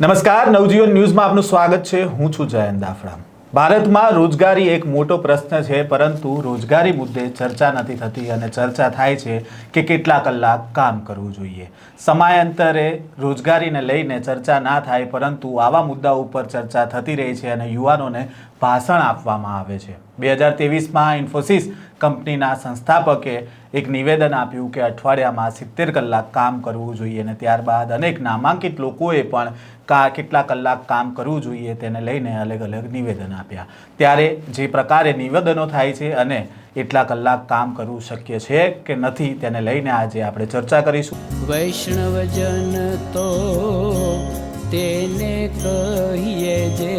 નમસ્કાર, નવજીવન ન્યૂઝમાં આપનું સ્વાગત છે. હું છું જયંત દાફડા. ભારતમાં રોજગારી એક મોટો પ્રશ્ન છે, પરંતુ રોજગારી મુદ્દે ચર્ચા નથી થતી અને ચર્ચા થાય છે કે કેટલા કલાક કામ કરવું જોઈએ. સમયાંતરે રોજગારીને લઈને ચર્ચા ના થાય, પરંતુ આવા મુદ્દા ઉપર ચર્ચા થતી રહી છે અને યુવાનોને ભાષણ આપવામાં આવે છે. બે હજાર તેવીસમાં ઇન્ફોસિસ કંપનીના સંસ્થાપકે એક નિવેદન આપ્યું કે અઠવાડિયામાં સિત્તેર કલાક કામ કરવું જોઈએ અને ત્યારબાદ અનેક નામાંકિત લોકોએ પણ કા કેટલા કલાક કામ કરવું જોઈએ તેને લઈને અલગ અલગ નિવેદન આપ્યા. ત્યારે જે પ્રકારે નિવેદનો થાય છે અને એટલા કલાક કામ કરવું શક્ય છે કે નથી તેને લઈને આજે આપણે ચર્ચા કરીશું. વૈષ્ણવજન તો તેને કહીએ જે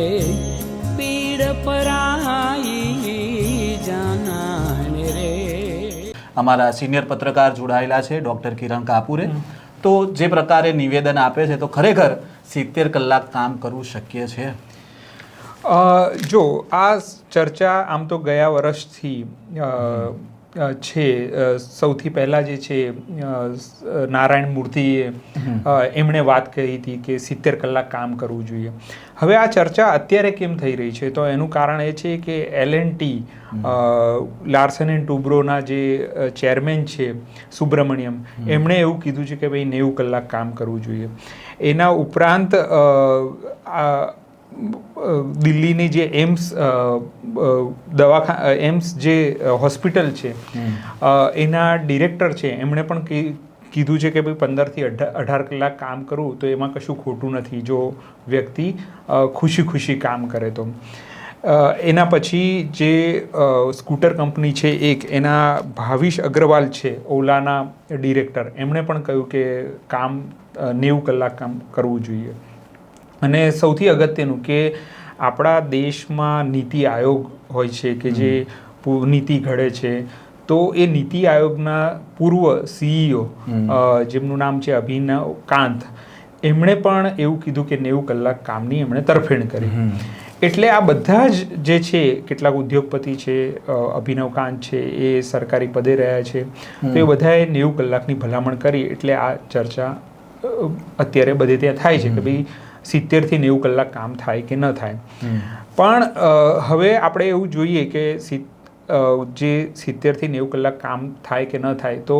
પીડ પરાઈ અમારા સિનિયર પત્રકાર જોડાયેલા છે ડૉક્ટર કિરણ કાપુરે. તો જે પ્રકારે નિવેદન આપે છે તો ખરેખર સિત્તેર કલાક કામ કરવું શક્ય છે? જો આ ચર્ચા આમ તો ગયા વર્ષથી છે. સૌથી પહેલાં જે છે નારાયણ મૂર્તિએ એમણે વાત કરી હતી કે સિત્તેર કલાક કામ કરવું જોઈએ. હવે આ ચર્ચા અત્યારે કેમ થઈ રહી છે? તો એનું કારણ એ છે કે L and T Larsen and ટુબ્રોના જે ચેરમેન છે સુબ્રમણ્યમ એમણે એવું કીધું છે કે ભાઈ નેવું કલાક કામ કરવું જોઈએ. એના ઉપરાંત દિલ્હીની જે એમ્સ દવાખા એમ્સ જે હોસ્પિટલ છે એના ડિરેક્ટર છે એમણે પણ કીધું છે કે ભાઈ પંદરથી અઢાર અઢાર કલાક કામ કરવું તો એમાં કશું ખોટું નથી. જો વ્યક્તિ ખુશી ખુશી કામ કરે તો. એના પછી જે સ્કૂટર કંપની છે એક એના ભાવિશ અગ્રવાલ છે ઓલાના ડિરેક્ટર એમણે પણ કહ્યું કે કામ નેવું કલાક કામ કરવું જોઈએ. અને સૌથી અગત્યનું કે આપણા દેશમાં નીતિ આયોગ હોય છે કે જે નીતિ ઘડે છે તો એ નીતિ આયોગના પૂર્વ સીઈઓ જેમનું નામ છે અભિનવ કાંત એમણે પણ એવું કીધું કે નેવું કલાક કામની એમણે તરફેણ કરી. એટલે આ બધા જ જે છે કેટલાક ઉદ્યોગપતિ છે અભિનવ કાંત છે એ સરકારી પદે રહ્યા છે તો એ બધાએ નેવું કલાકની ભલામણ કરી એટલે આ ચર્ચા અત્યારે બધે ત્યાં થાય છે કે ભાઈ સિત્તેરથી નેવું કલાક કામ થાય કે ન થાય. પણ હવે આપણે એવું જોઈએ કે જે સિત્તેરથી નેવું કલાક કામ થાય કે ન થાય તો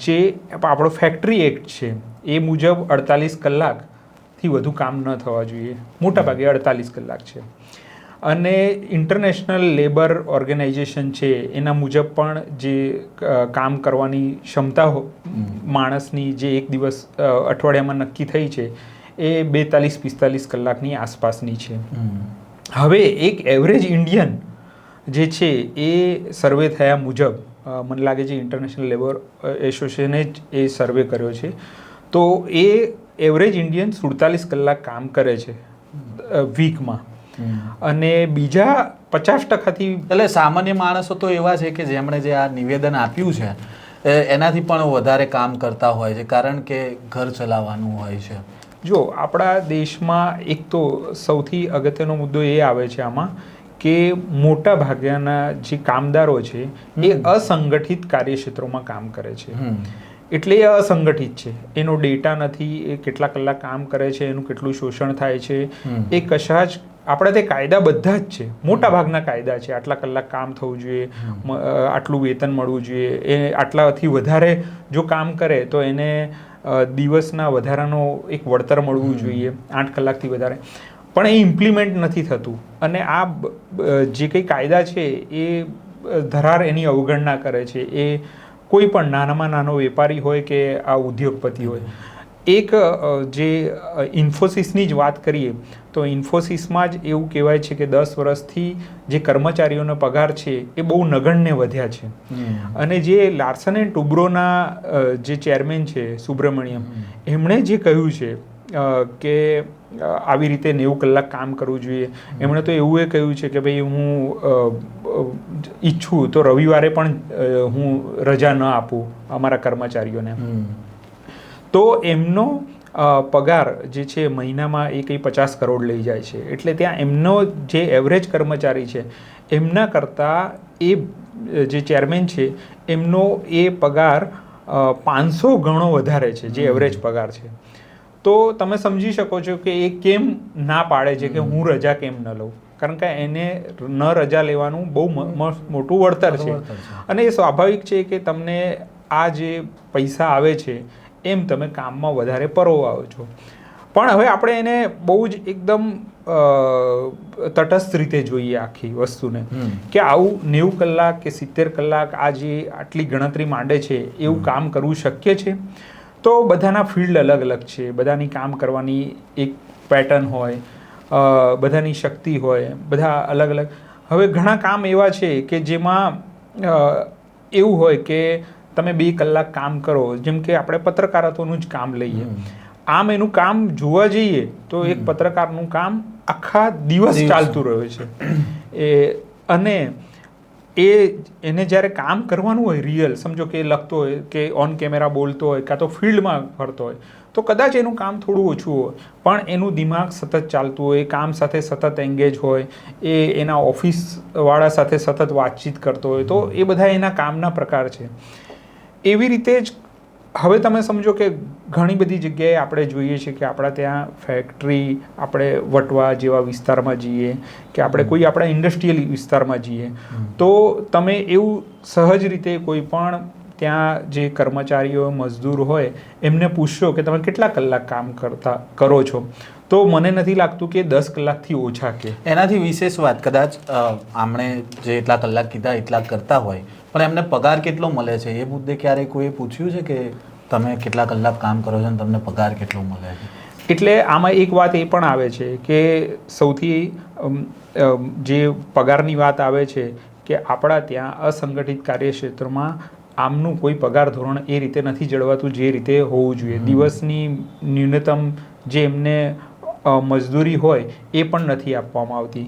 જે આપણો ફેક્ટરી એક્ટ છે એ મુજબ અડતાલીસ કલાકથી વધુ કામ ન થવા જોઈએ. મોટા ભાગે અડતાલીસ કલાક છે. અને ઇન્ટરનેશનલ લેબર ઓર્ગેનાઇઝેશન છે એના મુજબ પણ જે કામ કરવાની ક્ષમતા માણસની જે એક દિવસ અઠવાડિયામાં નક્કી થઈ છે એ બેતાલીસ પિસ્તાલીસ કલાકની આસપાસની છે. હવે એક એવરેજ ઇન્ડિયન જે છે એ સર્વે થયા મુજબ મને લાગે છે ઇન્ટરનેશનલ લેબર એસોસિએશને જ એ સર્વે કર્યો છે. તો એ એવરેજ ઇન્ડિયન સુડતાલીસ કલાક કામ કરે છે વીકમાં અને બીજા પચાસ ટકાથી એટલે સામાન્ય માણસો તો એવા છે કે જેમણે જે આ નિવેદન આપ્યું છે એનાથી પણ વધારે કામ કરતા હોય છે કારણ કે ઘર ચલાવવાનું હોય છે. જો આપણા દેશમાં એક તો સૌથી અગત્યનો મુદ્દો એ આવે છે આમાં કે મોટા ભાગના જે કામદારો છે એ અસંગઠિત કાર્યક્ષેત્રોમાં કામ કરે છે. એટલે એ અસંગઠિત છે. એનો ડેટા નથી એ કેટલા કલાક કામ કરે છે એનું કેટલું શોષણ થાય છે. એ કશા જ આપણા તે કાયદા બધા જ છે. મોટા ભાગના કાયદા છે. આટલા કલાક કામ થવું જોઈએ આટલું વેતન મળવું જોઈએ. એ આટલાથી વધારે જો કામ કરે તો એને દિવસના વધારાનો એક વળતર મળવું જોઈએ આઠ કલાકથી વધારે. પણ એ ઇમ્પ્લિમેન્ટ નથી થતું. અને આ જે કંઈ કાયદા છે એ ધરાર એની અવગણના કરે છે. એ કોઈ પણ નાનામાં નાનો વેપારી હોય કે આ ઉદ્યોગપતિ હોય. એક જે ઇન્ફોસિસની જ વાત કરીએ તો ઇન્ફોસિસમાં જ એવું કહેવાય છે કે દસ વર્ષથી જે કર્મચારીઓનો પગાર છે એ બહુ નગણ્ય વધ્યા છે. અને જે લાર્સન એન્ડ ટુબ્રોના જે ચેરમેન છે સુબ્રમણ્યમ એમણે જે કહ્યું છે કે આવી રીતે નેવું કલાક કામ કરવું જોઈએ. એમણે તો એવું એ કહ્યું છે કે ભાઈ હું ઈચ્છું તો રવિવારે પણ હું રજા ન આપું અમારા કર્મચારીઓને. તો એમનો પગાર જે છે મહિનામાં એ કંઈ પચાસ કરોડ લઈ જાય છે. એટલે ત્યાં એમનો જે એવરેજ કર્મચારી છે એમના કરતાં એ જે ચેરમેન છે એમનો એ પગાર પાંચસો ગણો વધારે છે જે એવરેજ પગાર છે. તો તમે સમજી શકો છો કે એ કેમ ના પાડે છે કે હું રજા કેમ ન લઉં? કારણ કે એને ન રજા લેવાનું બહુ મોટું વળતર છે. અને એ સ્વાભાવિક છે કે તમને આ જે પૈસા આવે છે એમ તમે કામમાં વધારે પરોવાઓ છો. પણ હવે આપણે એને બહુ જ એકદમ તટસ્થ રીતે જોઈએ આખી વસ્તુને. કે આવું નેવું કલાક કે સિત્તેર કલાક આ જે આટલી ગણતરી માંડે છે એવું કામ કરવું શક્ય છે? તો બધાના ફિલ્ડ અલગ અલગ છે. બધાની કામ કરવાની એક પેટર્ન હોય બધાની શક્તિ હોય બધા અલગ અલગ. હવે ઘણા કામ એવા છે કે જેમાં એવું હોય કે તમે બે કલાક કામ કરો જેમ કે આપણે પત્રકારત્વનું જ કામ લઈએ. આમ એનું કામ જોવા જઈએ તો એક પત્રકારનું કામ આખા દિવસ. ચાલતું રહે છે. એ અને એ એને જ્યારે કામ કરવાનું હોય રિયલ સમજો કે એ લખતો હોય કે ઓન કેમેરા બોલતો હોય કાં તો ફિલ્ડમાં ફરતો હોય તો કદાચ એનું કામ થોડું ઓછું હોય. પણ એનું દિમાગ સતત ચાલતું હોય કામ સાથે સતત એન્ગેજ હોય એ એના ઓફિસવાળા સાથે સતત વાતચીત કરતો હોય તો એ બધા એના કામના પ્રકાર છે. એવી રીતે જ હવે તમે સમજો કે ઘણી બધી જગ્યાએ આપણે જોઈએ છીએ કે આપણા ત્યાં ફેક્ટરી આપણે વટવા જેવા વિસ્તારમાં જઈએ કે આપણે કોઈ આપણા ઇન્ડસ્ટ્રીયલ વિસ્તારમાં જઈએ. તો તમે એવું સહજ રીતે કોઈ પણ ત્યાં જે કર્મચારીઓ મજદૂર હોય એમને પૂછશો કે તમે કેટલા કલાક કામ કરતા કરો છો? તો મને નથી લાગતું કે દસ કલાકથી ઓછા કે. એનાથી વિશેષ વાત કદાચ આમણે જે એટલા કલાક કીધા એટલા કરતા હોય પણ એમને પગાર કેટલો મળે છે? એ મુદ્દે ક્યારેય કોઈ પૂછ્યું છે કે તમે કેટલા કલાક કામ કરો છો અને તમને પગાર કેટલો મળે છે? એટલે આમાં એક વાત એ પણ આવે છે કે સૌથી જે પગારની વાત આવે છે કે આપણા ત્યાં અસંગઠિત કાર્યક્ષેત્રમાં આમનું કોઈ પગાર ધોરણ એ રીતે નથી જળવાતું જે રીતે હોવું જોઈએ. દિવસની ન્યૂનતમ જે એમને મજદૂરી હોય એ પણ નથી આપવામાં આવતી.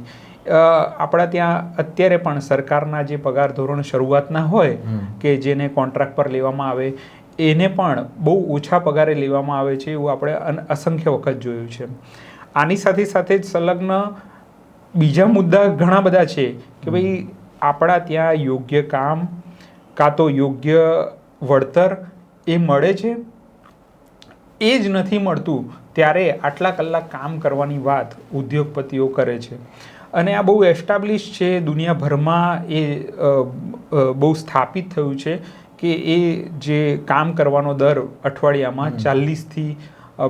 આપણા ત્યાં અત્યારે પણ સરકારના જે પગાર ધોરણ શરૂઆતના હોય કે જેને કોન્ટ્રાક્ટ પર લેવામાં આવે એને પણ બહુ ઓછા પગારે લેવામાં આવે છે એવું આપણે અસંખ્ય વખત જોયું છે. આની સાથે સાથે જ સંલગ્ન બીજા મુદ્દા ઘણા બધા છે કે ભાઈ આપણા ત્યાં યોગ્ય કામ કાં તો યોગ્ય વળતર એ મળે છે? એ જ નથી મળતું ત્યારે આટલા કલાક કામ કરવાની વાત ઉદ્યોગપતિઓ કરે છે. અને આ બહુ એસ્ટાબ્લિશ છે દુનિયાભરમાં એ બહુ સ્થાપિત થયું છે કે એ જે કામ કરવાનો દર અઠવાડિયામાં ચાલીસથી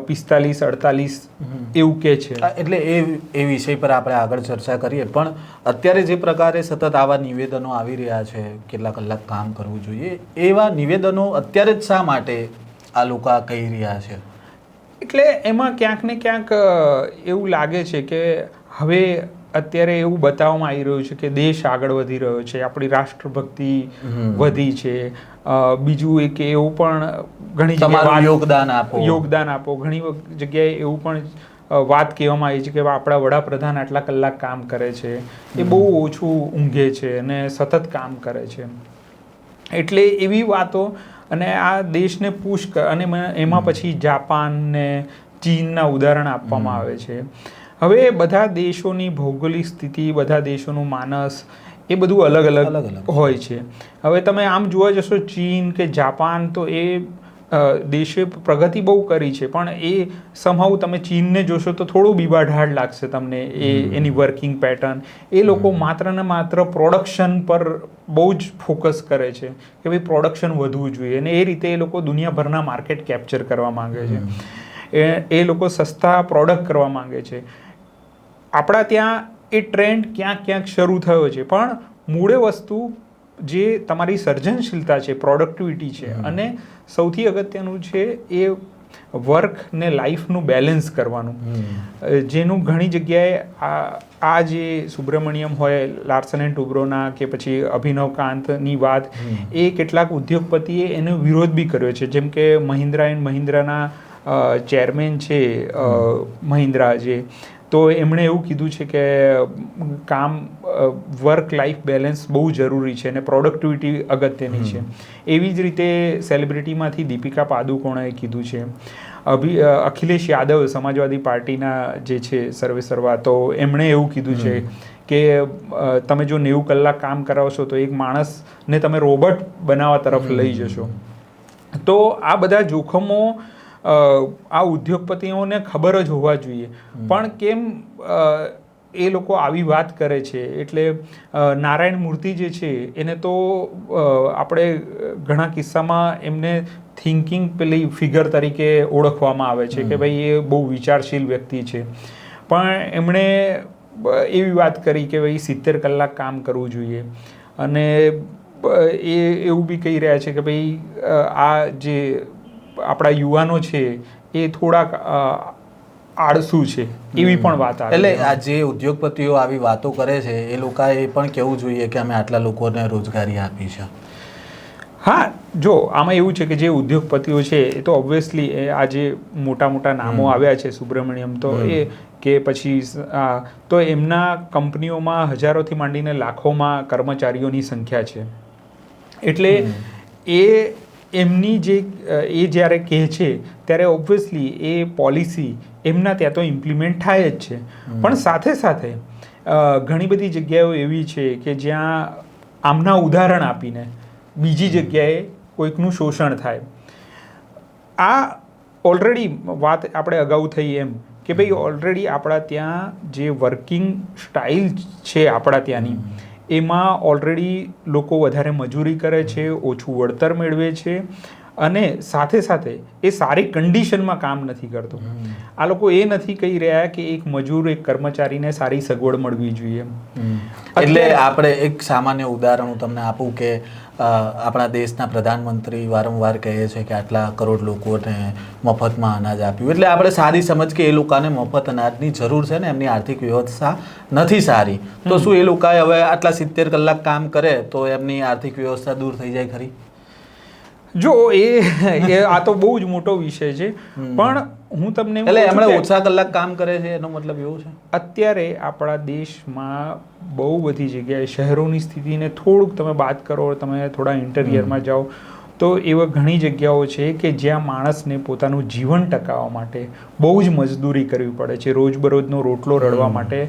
પિસ્તાલીસ અડતાલીસ એવું કે છે. એટલે એ એ વિષય પર આપણે આગળ ચર્ચા કરીએ. પણ અત્યારે જે પ્રકારે સતત આવા નિવેદનો આવી રહ્યા છે કેટલા કલાક કામ કરવું જોઈએ એવા નિવેદનો અત્યારે જ શા માટે આ લોકો કહી રહ્યા છે? એટલે એમાં ક્યાંક ને ક્યાંક એવું લાગે છે કે હવે અત્યારે એવું બતાવવામાં આવી રહ્યું છે કે દેશ આગળ વધી રહ્યો છે આપણી રાષ્ટ્રભક્તિ વધી છે. બીજું એક એવું પણ ઘણી જગ્યાએ યોગદાન આપો. યોગદાન આપો. ઘણી જગ્યાએ એવું પણ વાત કહેવામાં આવી છે કે આપણા વડાપ્રધાન આટલા કલાક કામ કરે છે. એ બહુ ઓછું ઊંઘે છે અને સતત કામ કરે છે. એટલે એવી વાતો અને આ દેશને પુશ અને એમાં પછી જાપાન ને ચીનના ઉદાહરણ આપવામાં આવે છે. હવે બધા દેશોની ભૌગોલિક સ્થિતિ બધા દેશોનું માનસ એ બધું અલગ અલગ. હોય. છે. હવે તમે આમ જોવા જશો ચીન કે જાપાન તો એ દેશે પ્રગતિ બહુ કરી છે પણ એ સમહાવ તમે ચીનને જોશો તો થોડું બીબાઢાળ લાગશે તમને એ એની વર્કિંગ પેટર્ન એ લોકો માત્ર ને માત્ર પ્રોડક્શન પર બહુ જ ફોકસ કરે છે કે ભાઈ પ્રોડક્શન વધવું જોઈએ. અને એ રીતે એ લોકો દુનિયાભરના માર્કેટ કેપ્ચર કરવા માંગે છે. એ એ લોકો સસ્તા પ્રોડક્ટ કરવા માંગે છે. આપણા ત્યાં એ ટ્રેન્ડ ક્યાંક ક્યાંક શરૂ થયો છે. પણ મૂળે વસ્તુ જે તમારી સર્જનશીલતા છે પ્રોડક્ટિવિટી છે અને સૌથી અગત્યનું છે એ વર્ક ને લાઈફનું બેલેન્સ કરવાનું. જેનું ઘણી જગ્યાએ આ આ જે સુબ્રમણ્યમ હોય લાર્સન એન્ડ ટુબ્રોના કે પછી અભિનવ કાંતની વાત એ કેટલાક ઉદ્યોગપતિએ એનો વિરોધ બી કર્યો છે. જેમ કે મહિન્દ્રા એન્ડ મહિન્દ્રાના ચેરમેન છે મહિન્દ્રા જે તો એમણે એવું કીધું છે કે કામ વર્ક લાઈફ બેલેન્સ બહુ જરૂરી છે અને પ્રોડક્ટિવિટી અગત્યની છે. એવી જ રીતે સેલિબ્રિટીમાંથી દીપિકા પાદુકોણે કીધું છે. અભિ અખિલેશ યાદવ સમાજવાદી પાર્ટીના જે છે સર્વે સર્વા તો એમણે એવું કીધું છે કે તમે જો નેવું કલાક કામ કરાવશો તો એક માણસને તમે રોબોટ બનાવવા તરફ લઈ જશો. તો આ બધા જોખમો આ ઉદ્યોગપતિઓને ખબર જ હોવા જોઈએ. પણ કેમ એ લોકો આવી વાત કરે છે? એટલે નારાયણ મૂર્તિ જે છે એને તો આપણે ઘણા કિસ્સામાં એમને થિંકિંગ પેલી ફિગર તરીકે ઓળખવામાં આવે છે કે ભાઈ એ બહુ વિચારશીલ વ્યક્તિ છે. પણ એમણે એવી વાત કરી કે ભાઈ સિત્તેર કલાક કામ કરવું જોઈએ. અને એ એવું બી કહી રહ્યા છે કે ભાઈ આ જે આપણા યુવાનો છે એ થોડાક આળસુ છે એવી પણ વાત આવે એટલે આ જે ઉદ્યોગપતિઓ આવી વાતો કરે છે એ લોકોએ એ પણ કહેવું જોઈએ કે અમે આટલા લોકોને રોજગારી આપી છે? હા જો આમાં એવું છે કે જે ઉદ્યોગપતિઓ છે એ તો ઓબ્વિયસલી આ જે મોટા મોટા નામો આવ્યા છે સુબ્રમણ્યમ તો એ કે પછી તો એમના કંપનીઓમાં હજારોથી માંડીને લાખોમાં કર્મચારીઓની સંખ્યા છે. એટલે એ એમની જે એ જ્યારે કહે છે ત્યારે ઓબ્વિયસલી એ પોલિસી એમના ત્યાં તો ઇમ્પ્લિમેન્ટ થાય જ છે. પણ સાથે સાથે ઘણી બધી જગ્યાઓ એવી છે કે જ્યાં આમના ઉદાહરણ આપીને બીજી જગ્યાએ કોઈકનું શોષણ થાય. આ ઓલરેડી વાત આપણે અગાઉ થઈ એમ કે ભાઈ ઓલરેડી આપણા ત્યાં જે વર્કિંગ સ્ટાઇલ છે આપણા ત્યાંની એમાં ઓલરેડી લોકો વધારે મજૂરી કરે છે ઓછું વળતર મેળવે છે અને સાથે સાથે એ સારી કન્ડિશનમાં કામ નથી કરતો. આ લોકો એ નથી કહી રહ્યા કે એક મજૂર એક કર્મચારીને સારી સગવડ મળવી જોઈએ. એટલે આપણે એક સામાન્ય ઉદાહરણ હું તમને આપું કે આપણા દેશના પ્રધાનમંત્રી વારંવાર કહે છે કે આટલા કરોડ લોકોને મફતમાં અનાજ આપ્યું. એટલે આપણે સારી સમજ કે એ લોકોને મફત અનાજની જરૂર છે ને એમની આર્થિક વ્યવસ્થા નથી સારી. તો શું એ લોકોએ હવે આટલા સિત્તેર કલાક કામ કરે તો એમની આર્થિક વ્યવસ્થા દૂર થઈ જાય ખરી? જો એ આ તો બહુ જ મોટો વિષય છે. પણ હું તમને એટલે એમણે ઓછા કલાક કામ કરે છે એનો મતલબ એવું છે? અત્યારે આપણા દેશમાં બહુ બધી જગ્યાએ શહેરોની સ્થિતિને થોડુંક તમે બાદ કરો તમે થોડા ઇન્ટરિયરમાં જાઓ તો એવા ઘણી જગ્યાઓ છે કે જ્યાં માણસને પોતાનું જીવન ટકાવવા માટે બહુ જ મજદૂરી કરવી પડે છે. રોજબરોજનો રોટલો રડવા માટે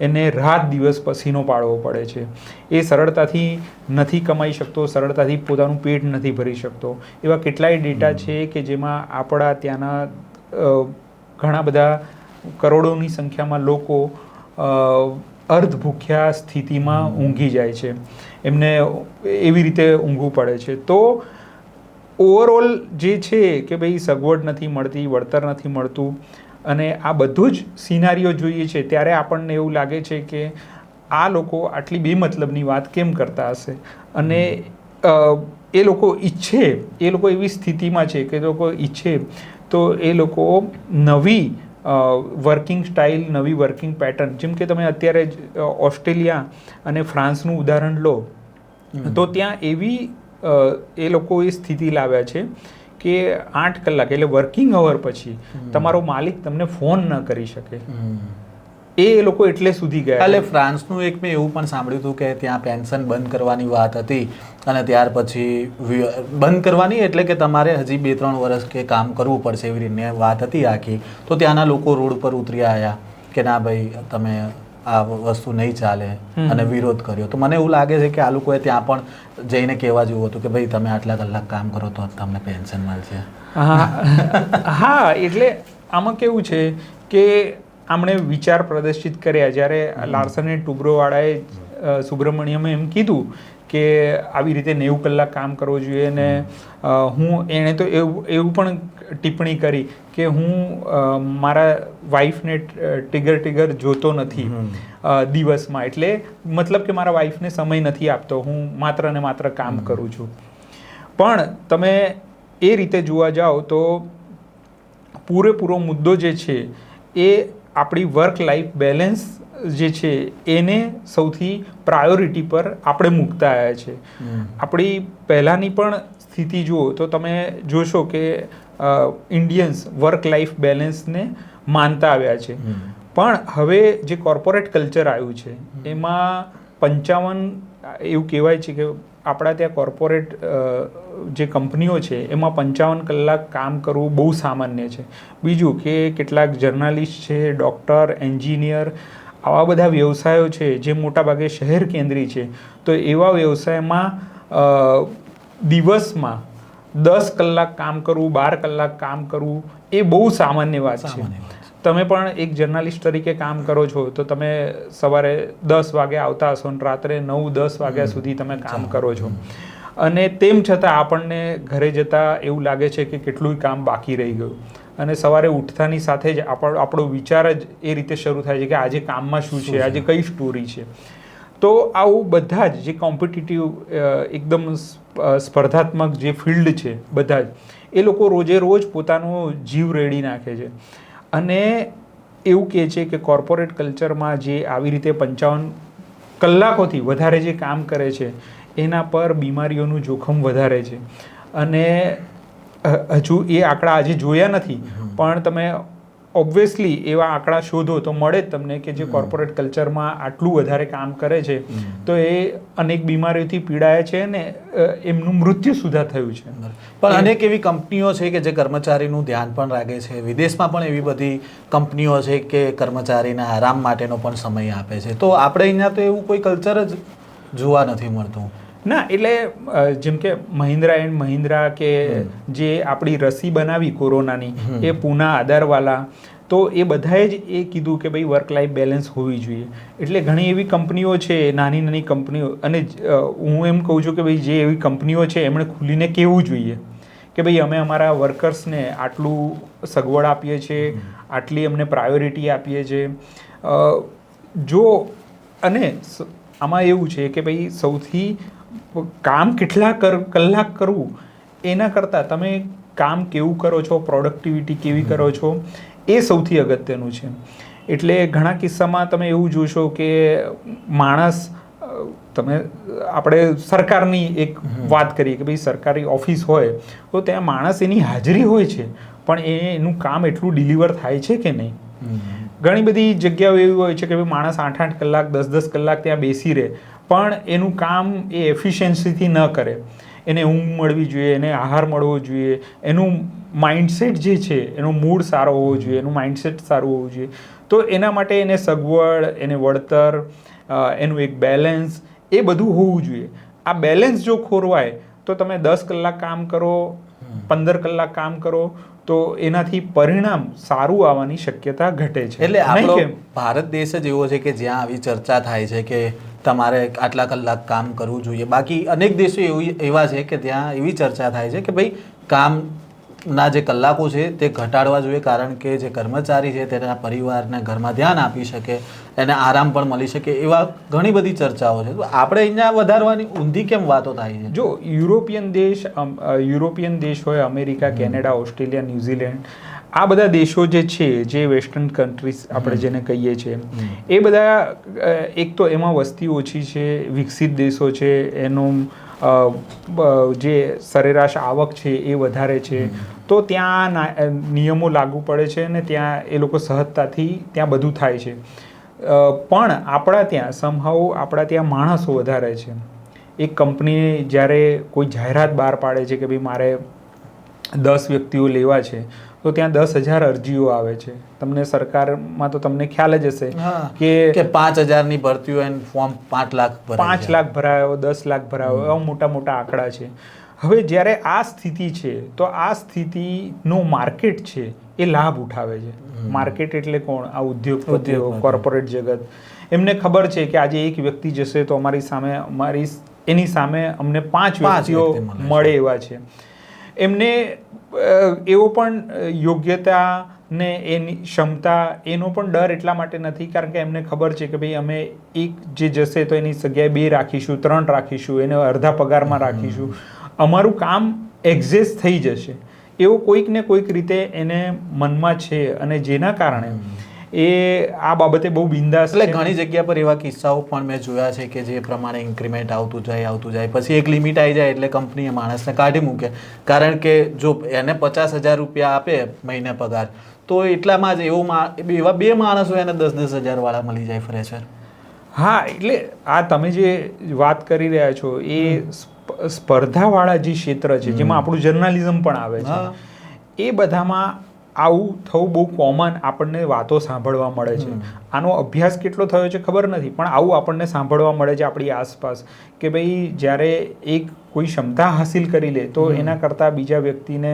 એને રાત દિવસ પસીનો પાડવો પડે છે. એ સરળતાથી નથી કમાઈ શકતો સરળતાથી પોતાનું પેટ નથી ભરી શકતો. એવા કેટલાય ડેટા છે કે જેમાં આપણા ત્યાંના ઘણા બધા કરોડોની સંખ્યામાં લોકો અર્ધ ભૂખ્યા સ્થિતિમાં ઊંઘી જાય છે. એમને એવી રીતે ઊંઘવું પડે છે. તો ઓવરઓલ જે છે કે ભાઈ સગવડ નથી મળતી વળતર નથી મળતું અને આ બધું જ સિનારીઓ જોઈએ છે ત્યારે આપણને એવું લાગે છે કે આ લોકો આટલી બેમતલબની વાત કેમ કરતા હશે? અને એ લોકો ઈચ્છે એ લોકો એવી સ્થિતિમાં છે કે લોકો ઈચ્છે તો એ લોકો નવી વર્કિંગ સ્ટાઇલ નવી વર્કિંગ પેટર્ન જેમ કે તમે અત્યારે જ ઓસ્ટ્રેલિયા અને ફ્રાન્સનું ઉદાહરણ લો તો ત્યાં એવી એ લોકો એ સ્થિતિ લાવ્યા છે કે આઠ કલાક એટલે વર્કિંગ અવર પછી તમારો માલિક તમને ફોન ન કરી શકે. એ લોકો એટલે સુધી ગયા. એટલે ફ્રાન્સનું એક મેં એવું પણ સાંભળ્યું હતું કે ત્યાં પેન્શન બંધ કરવાની વાત હતી અને ત્યાર પછી બંધ કરવાની એટલે કે તમારે હજી બે ત્રણ વર્ષ કે કામ કરવું પડશે એવી રીતે વાત હતી આખી. તો ત્યાંના લોકો રોડ પર ઉતરી આવ્યા કે ના ભાઈ તમે આ વસ્તુ નહીં ચાલે અને વિરોધ કર્યો. તો મને એવું લાગે છે કે આ લોકોએ ત્યાં પણ જઈને કહેવા જેવું હતું કે ભાઈ તમે આટલા કલાક કામ કરો તો તમને પેન્શન મળશે. હા. એટલે આમાં કેવું છે કે આમણે વિચાર પ્રદર્શિત કર્યા. જ્યારે લાર્સન એન્ડ ટુબ્રોવાળાએ સુબ્રમણ્યમે એમ કીધું કે આવી રીતે નેવું કલાક કામ કરવું જોઈએ ને હું એણે તો એવું એવું પણ ટિપ્પણી કરી કે હું મારા વાઈફને ટિગર ટિગર જોતો નથી દિવસમાં. એટલે મતલબ કે મારા વાઈફને સમય નથી આપતો. હું માત્ર ને માત્ર કામ કરું છું. પણ તમે એ રીતે જોવા જાઓ તો પૂરેપૂરો મુદ્દો જે છે એ આપણી વર્ક લાઈફ બેલેન્સ જે છે એને સૌથી પ્રાયોરિટી પર આપણે મૂકતા આવ્યા છે. આપણી પહેલાંની પણ સ્થિતિ જુઓ તો તમે જોશો કે ઇન્ડિયન્સ વર્ક લાઈફ બેલેન્સને માનતા આવ્યા છે. પણ હવે જે કોર્પોરેટ કલ્ચર આવ્યું છે એમાં પંચાવન એવું કહેવાય છે કે આપણા ત્યાં કોર્પોરેટ જે કંપનીઓ છે એમાં પંચાવન કલાક કામ કરવું બહુ સામાન્ય છે. બીજું કે કેટલાક જર્નાલિસ્ટ છે ડૉક્ટર એન્જિનિયર આવા બધા વ્યવસાયો છે જે મોટાભાગે શહેર કેન્દ્રી છે તો એવા વ્યવસાયમાં દિવસમાં દસ કલાક કામ કરવું બાર કલાક કામ કરવું એ બહુ સામાન્ય વાત છે. તમે પણ એક જર્નાલિસ્ટ તરીકે કામ કરો છો તો તમે સવારે દસ વાગે આવતા હશો અને રાત્રે નવ દસ વાગ્યા સુધી તમે કામ કરો છો. અને તેમ છતાં આપણને ઘરે જતાં એવું લાગે છે કે કેટલું કામ બાકી રહી ગયું. અને સવારે ઉઠતાની સાથે જ આપણો આપણો વિચાર જ એ રીતે શરૂ થાય છે કે આજે કામમાં શું છે આજે કઈ સ્ટોરી છે. તો આવું બધા જ જે કોમ્પિટિટિવ એકદમ સ્પર્ધાત્મક જે ફિલ્ડ છે બધા જ એ લોકો રોજે રોજ પોતાનો જીવ રેડી નાખે છે. અને એવું કહે છે કે કોર્પોરેટ કલ્ચરમાં જે આવી રીતે પંચાવન કલાકોથી વધારે જે કામ કરે છે એના પર બીમારીઓનું જોખમ વધારે છે. અને હજુ એ આંકડા આજે જોયા નથી પણ તમે ઓબ્વિયસલી એવા આંકડા શોધો તો મળે જ તમને કે જે કોર્પોરેટ કલ્ચરમાં આટલું વધારે કામ કરે છે. તો એ અનેક બીમારીઓથી પીડાય છે ને એમનું મૃત્યુ સુધા થયું છે. પણ અનેક એવી કંપનીઓ છે કે જે કર્મચારીનું ધ્યાન પણ રાખે છે. વિદેશમાં પણ એવી બધી કંપનીઓ છે કે કર્મચારીના આરામ માટેનો પણ સમય આપે છે. તો આપણે અહીંયા તો એવું કોઈ કલ્ચર જ જોવા નથી મળતું. ના એટલે જેમ કે મહિન્દ્રા એન્ડ મહિન્દ્રા કે જે આપણી રસી બનાવી કોરોનાની એ પૂના આધારવાલા તો એ બધાએ જ એ કીધું કે ભાઈ વર્ક લાઈફ બેલેન્સ હોવી જોઈએ. એટલે ઘણી એવી કંપનીઓ છે નાની નાની કંપનીઓ અને હું એમ કહું છું કે ભાઈ જે એવી કંપનીઓ છે એમણે ખુલીને કહેવું જોઈએ? કે ભાઈ અમે અમારા વર્કર્સને આટલું સગવડ આપીએ છીએ આટલી અમને પ્રાયોરિટી આપીએ છીએ. જો અને આમાં એવું છે કે ભાઈ સૌથી કામ કેટલા કર કલાક કરવું એના કરતાં તમે કામ કેવું કરો છો પ્રોડક્ટિવિટી કેવી કરો છો એ સૌથી અગત્યનું છે. એટલે ઘણા કિસ્સામાં તમે એવું જોશો કે માણસ તમે આપણે સરકારની એક વાત કરીએ કે ભાઈ સરકારી ઓફિસ હોય તો ત્યાં માણસ એની હાજરી હોય છે પણ એ એનું કામ એટલું ડિલિવર થાય છે કે નહીં? ઘણી બધી જગ્યાઓ એવી હોય છે કે ભાઈ માણસ આઠ આઠ કલાક દસ દસ કલાક ત્યાં બેસી રહે પણ એનું કામ એ એફિશિયન્સીથી ન કરે. એને ઊંઘ મળવી જોઈએ એને આહાર મળવો જોઈએ એનું માઇન્ડસેટ જે છે એનો મૂડ સારો હોવો જોઈએ એનું માઇન્ડસેટ સારું હોવું જોઈએ. તો એના માટે એને સગવડ એને વળતર એનું એક બેલેન્સ એ બધું હોવું જોઈએ. આ બેલેન્સ જો ખોરવાય તો તમે દસ કલાક કામ કરો પંદર કલાક કામ કરો તો એનાથી પરિણામ સારું આવવાની શક્યતા ઘટે છે. એટલે આપણો ભારત દેશ જ એવો છે કે જ્યાં આવી ચર્ચા થાય છે કે તમારે આટલા કલાક કામ કરવું જોઈએ. બાકી અનેક દેશો એવી એવા છે કે ત્યાં એવી ચર્ચા થાય છે કે ભાઈ કામના જે કલાકો છે તે ઘટાડવા જોઈએ કારણ કે જે કર્મચારી છે તેના પરિવારના ઘરમાં ધ્યાન આપી શકે એને આરામ પણ મળી શકે એવા ઘણી બધી ચર્ચાઓ છે. તો આપણે અહીંયા વધારવાની ઊંધી કેમ વાતો થાય છે? જો યુરોપિયન દેશ યુરોપિયન દેશ હોય અમેરિકા કેનેડા ઓસ્ટ્રેલિયા ન્યુઝીલેન્ડ આ બધા દેશો જે છે જે વેસ્ટર્ન કન્ટ્રીઝ આપણે જેને કહીએ છીએ એ બધા એક તો એમાં વસ્તી ઓછી છે વિકસિત દેશો છે એનું જે સરેરાશ આવક છે એ વધારે છે. તો ત્યાં નિયમો લાગુ પડે છે અને ત્યાં એ લોકો સહજતાથી ત્યાં બધું થાય છે. પણ આપણા ત્યાં સમહાવ આપણા ત્યાં માણસો વધારે છે. એક કંપની જ્યારે કોઈ જાહેરાત બહાર પાડે છે કે ભાઈ મારે દસ વ્યક્તિઓ લેવા છે તો ત્યાં દસ હજાર અરજીઓ આવે છે. તમને સરકારમાં તો તમને ખ્યાલ જ હશે કે પાંચ હજારની ભરતી હોય ફોર્મ પાંચ લાખ પાંચ લાખ ભરાયો દસ લાખ ભરાયો એવા મોટા મોટા આંકડા છે. હવે જ્યારે આ સ્થિતિ છે તો આ સ્થિતિનું માર્કેટ છે એ લાભ ઉઠાવે છે. માર્કેટ એટલે કોણ? આ ઉદ્યોગપતિઓ. કોર્પોરેટ જગત. એમને ખબર છે કે આજે એક વ્યક્તિ જશે તો અમારી સામે અમારી એની સામે અમને પાંચ વ્યક્તિઓ. મળે એવા છે. એમને એવો પણ યોગ્યતા ને એની ક્ષમતા એનો પણ ડર એટલા માટે નથી કારણ કે એમને ખબર છે કે ભાઈ અમે એક જે જશે તો એની જગ્યાએ બે રાખીશું ત્રણ રાખીશું એને અડધા પગારમાં રાખીશું. અમારું કામ એક્ઝેસ્ટ થઈ જશે. એવો કોઈક ને કોઈક રીતે એને મનમાં છે અને જેના કારણે એ આ બાબતે બહુ બિંદાસ એટલે ઘણી જગ્યા પર એવા કિસ્સાઓ પણ મેં જોયા છે કે જે પ્રમાણે ઇન્ક્રીમેન્ટ આવતું જાય આવતું જાય. પછી એક લિમિટ આવી જાય એટલે કંપનીએ માણસને કાઢી મૂકે. કારણ કે જો એને પચાસ હજાર રૂપિયા આપે મહિને પગાર તો એટલામાં જ એવું એવા બે માણસો એને દસ દસ હજારવાળા મળી જાય ફ્રેશર હા એટલે આ તમે જે વાત કરી રહ્યા છો એ સ્પર્ધાવાળા જે ક્ષેત્ર છે જેમાં આપણું જર્નાલિઝમ પણ આવે. છે એ બધામાં આવું થવું બહુ કોમન આપણને વાતો સાંભળવા મળે છે. આનો અભ્યાસ કેટલો થયો છે ખબર નથી પણ આવું આપણને સાંભળવા મળે છે આપણી આસપાસ કે ભાઈ જ્યારે એક કોઈ ક્ષમતા હાસિલ કરી લે તો એના કરતાં બીજા વ્યક્તિને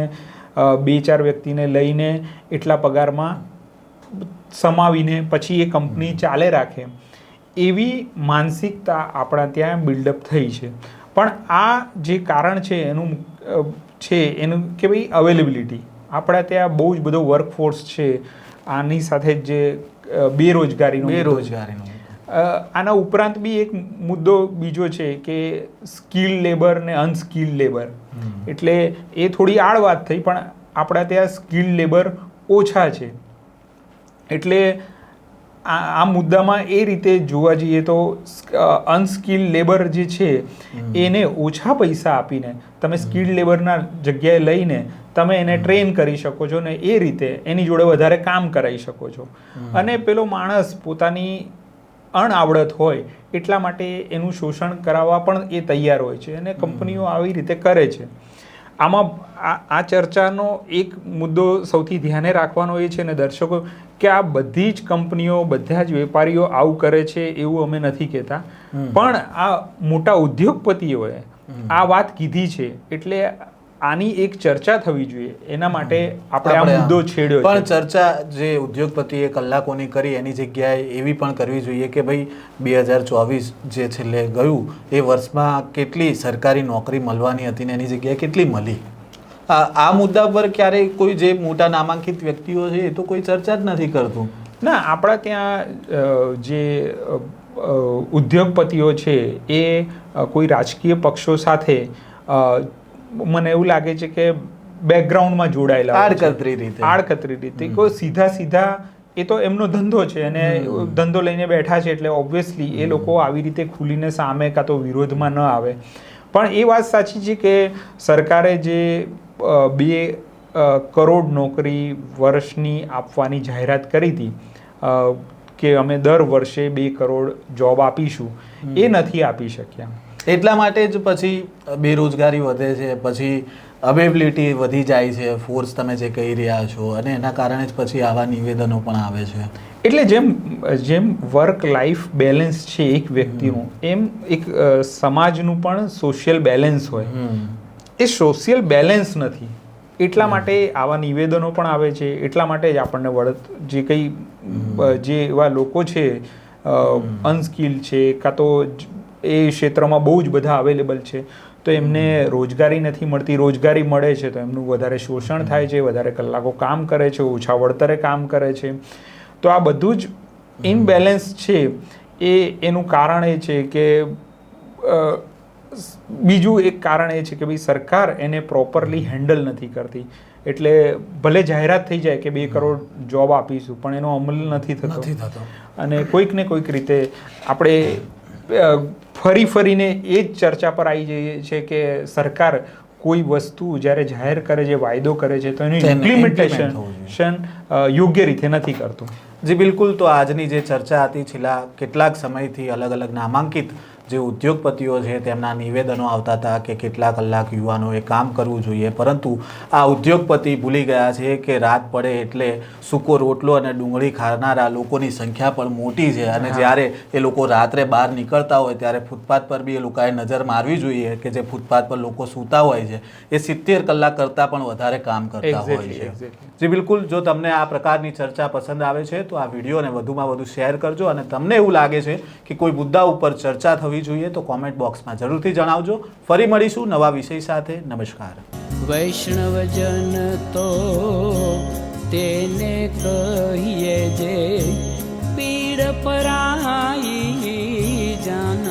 બે ચાર વ્યક્તિને લઈને એટલા પગારમાં સમાવીને પછી એ કંપની ચાલે રાખે. એવી માનસિકતા આપણા ત્યાં બિલ્ડઅપ થઈ છે. પણ આ જે કારણ છે એનું છે એનું કે ભાઈ અવેલેબિલિટી આપણા ત્યાં બહુ જ બધો વર્કફોર્સ છે. આની સાથે જ બેરોજગારીનો બેરોજગારીનું અ, આના ઉપરાંત બી એક મુદ્દો બીજો છે કે સ્કિલ લેબર ને અનસ્કિલ લેબર એટલે એ થોડી આડ વાત થઈ પણ આપણા ત્યાં સ્કિલ લેબર ઓછા છે. એટલે આ આ મુદ્દામાં એ રીતે જોવા જઈએ તો અનસ્કિલ લેબર જે છે એને ઓછા પૈસા આપીને તમે સ્કિલ લેબરના જગ્યાએ લઈને તમે એને ટ્રેન કરી શકો છો ને એ રીતે એની જોડે વધારે કામ કરાવી શકો છો. અને પેલો માણસ પોતાની અણઆવડત હોય એટલા માટે એનું શોષણ કરાવવા પણ એ તૈયાર હોય છે અને કંપનીઓ આવી રીતે કરે છે. આમાં આ ચર્ચાનો એક મુદ્દો સૌથી ધ્યાને રાખવાનો એ છે ને દર્શકો કે આ બધી જ કંપનીઓ બધા જ વેપારીઓ આવું કરે છે એવું અમે નથી કહેતા. પણ આ મોટા ઉદ્યોગપતિઓએ આ વાત કીધી છે એટલે આની એક ચર્ચા થવી જોઈએ. એના માટે આપણે આ મુદ્દો છેડ્યો પણ ચર્ચા જે ઉદ્યોગપતિએ કલાકોની કરી એની જગ્યાએ એવી પણ કરવી જોઈએ કે ભાઈ બે હજાર ચોવીસ જે છેલ્લે ગયું એ વર્ષમાં કેટલી સરકારી નોકરી મળવાની હતી ને એની જગ્યાએ કેટલી મળી? આ મુદ્દા પર ક્યારેય કોઈ જે મોટા નામાંકિત વ્યક્તિઓ છે એ તો કોઈ ચર્ચા જ નથી કરતું. ના આપણા ત્યાં જે ઉદ્યોગપતિઓ છે એ કોઈ રાજકીય પક્ષો સાથે મને એવું લાગે છે કે બેકગ્રાઉન્ડમાં જોડાયેલા આડકતરી રીતે. આડકતરી રીતે. કોઈ સીધા સીધા એ તો એમનો ધંધો છે અને ધંધો લઈને બેઠા છે એટલે ઓબ્વિયસલી એ લોકો આવી રીતે ખુલીને સામે કાં તો વિરોધમાં ન આવે. પણ એ વાત સાચી છે કે સરકારે જે બે કરોડ નોકરી વર્ષની આપવાની જાહેરાત કરી હતી કે અમે દર વર્ષે બે કરોડ જોબ આપીશું એ નથી આપી શક્યા. એટલા માટે જ પછી બેરોજગારી વધે છે પછી અવેબિલિટી વધી જાય છે ફોર્સ તમે જે કહી રહ્યા છો અને એના કારણે જ પછી આવા નિવેદનો પણ આવે છે. એટલે જેમ જેમ વર્ક લાઈફ બેલેન્સ છે એક વ્યક્તિનું એમ એક સમાજનું પણ સોશિયલ બેલેન્સ હોય. એ સોશિયલ બેલેન્સ નથી. એટલા માટે આવા નિવેદનો પણ આવે છે એટલા માટે જ આપણને વળત જે કંઈ જે એવા લોકો છે અનસ્કિલ છે કાં તો એ ક્ષેત્રમાં બહુ જ બધા અવેલેબલ છે. તો એમને રોજગારી નથી મળતી. રોજગારી મળે છે તો એમનું વધારે શોષણ થાય છે વધારે કલાકો કામ કરે છે ઓછા વળતરે કામ કરે છે. તો આ બધું જ ઇનબેલેન્સ છે એ એનું કારણ એ છે કે બીજું એક કારણ એ છે કે ભાઈ સરકાર એને પ્રોપરલી હેન્ડલ નથી કરતી. એટલે ભલે જાહેરાત થઈ જાય કે બે કરોડ જોબ આપીશું પણ એનો અમલ નથી થતો. અને કોઈક ને કોઈક રીતે આપણે ફરી ફરીને એ જ ચર્ચા પર આવી જઈએ છે કે સરકાર કોઈ વસ્તુ જ્યારે જાહેર કરે છે વાયદો કરે છે તો એનું ઇમ્પ્લિમેન્ટેશન યોગ્ય રીતે નથી કરતું. જી બિલકુલ. તો આજની જે ચર્ચા હતી છેલ્લા કેટલાક સમયથી અલગ અલગ નામાંકિત જે ઉદ્યોગપતિઓ છે તેમના નિવેદનો આવતા હતા કે કેટલા કલાક યુવાનોએ કામ કરવું જોઈએ પરંતુ આ ઉદ્યોગપતિ ભૂલી ગયા છે કે રાત પડે એટલે સૂકો રોટલો અને ડુંગળી ખાનારા લોકોની સંખ્યા પણ મોટી છે અને જ્યારે એ લોકો રાત્રે બહાર નીકળતા હોય ત્યારે ફૂટપાથ પર બી એ લોકોએ નજર મારવી જોઈએ કે જે ફૂટપાથ પર લોકો સૂતા હોય છે એ સિત્તેર કલાક કરતાં પણ વધારે કામ કરતા હોય છે. જે બિલકુલ જો તમને આ પ્રકારની ચર્ચા પસંદ આવે છે તો આ વિડીયોને વધુમાં વધુ શેર કરજો અને તમને એવું લાગે છે કે કોઈ મુદ્દા ઉપર ચર્ચા થવી થવી જોઈએ તો કોમેન્ટ બોક્સમાં જરૂરથી જણાવજો. ફરી મળીશું નવા વિષય સાથે. નમસ્કાર. વૈષ્ણવજન તો તેને કહીએ જે પીડ પરાઈ જાન